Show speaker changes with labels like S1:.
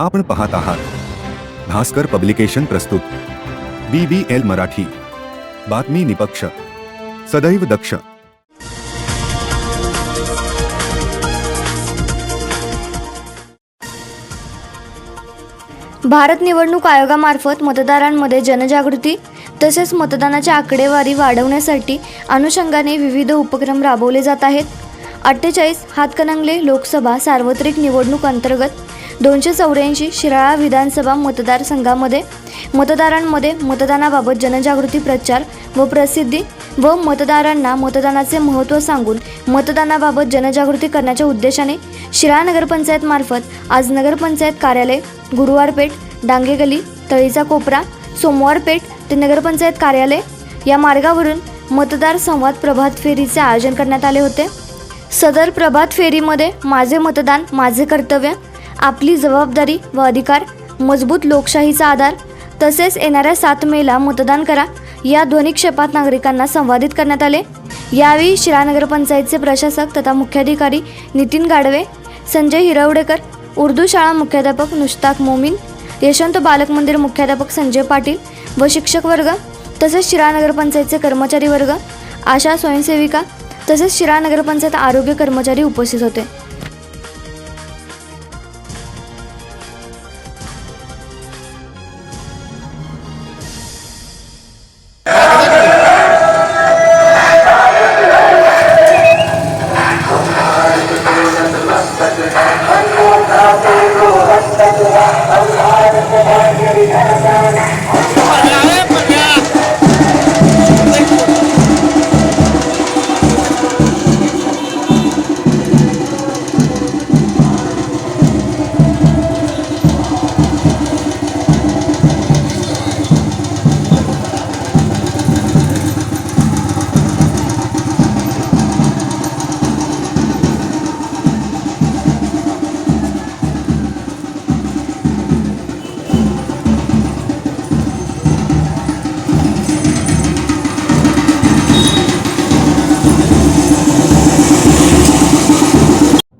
S1: आपण पाहत आहात. भास्कर पब्लिकेशन प्रस्तुत. B B L Marathi. बातमी निपक्ष. सदैव दक्ष.
S2: भारत निवडणूक आयोगामार्फत मतदारांमध्ये जनजागृती तसेच मतदानाची आकडेवारी वाढवण्यासाठी अनुषंगाने विविध उपक्रम राबवले जात आहेत. अठ्ठेचाळीस हातकणंगले लोकसभा सार्वत्रिक निवडणूक अंतर्गत दोनशे चौऱ्याऐंशी शिराळा विधानसभा मतदारसंघामध्ये मतदारांमध्ये मतदानाबाबत जनजागृती प्रचार व प्रसिद्धी व मतदारांना मतदानाचे महत्त्व सांगून मतदानाबाबत जनजागृती करण्याच्या उद्देशाने शिराळा नगरपंचायतमार्फत आज नगरपंचायत कार्यालय गुरुवारपेठ डांगेगली तळीचा कोपरा सोमवारपेठ ते नगरपंचायत कार्यालय या मार्गावरून मतदार संवाद प्रभात फेरीचे आयोजन करण्यात आले होते. सदर प्रभात फेरीमध्ये माझे मतदान माझे कर्तव्य आपली जबाबदारी व अधिकार मजबूत लोकशाहीचा आधार तसेच येणाऱ्या सात मेला मतदान करा. या ध्वनिक्षेपात नागरिकांना संवादित करण्यात आले. यावेळी शिरा नगरपंचायतचे प्रशासक तथा मुख्याधिकारी नितीन गाडवे संजय हिरवडेकर उर्दू शाळा मुख्याध्यापक नुश्ताक मोमीन यशवंत बालक मंदिर मुख्याध्यापक संजय पाटील व शिक्षक वर्ग तसेच शिरा नगरपंचायतचे कर्मचारी वर्ग आशा स्वयंसेविका तसेच शिरा नगरपंचायत आरोग्य कर्मचारी उपस्थित होते.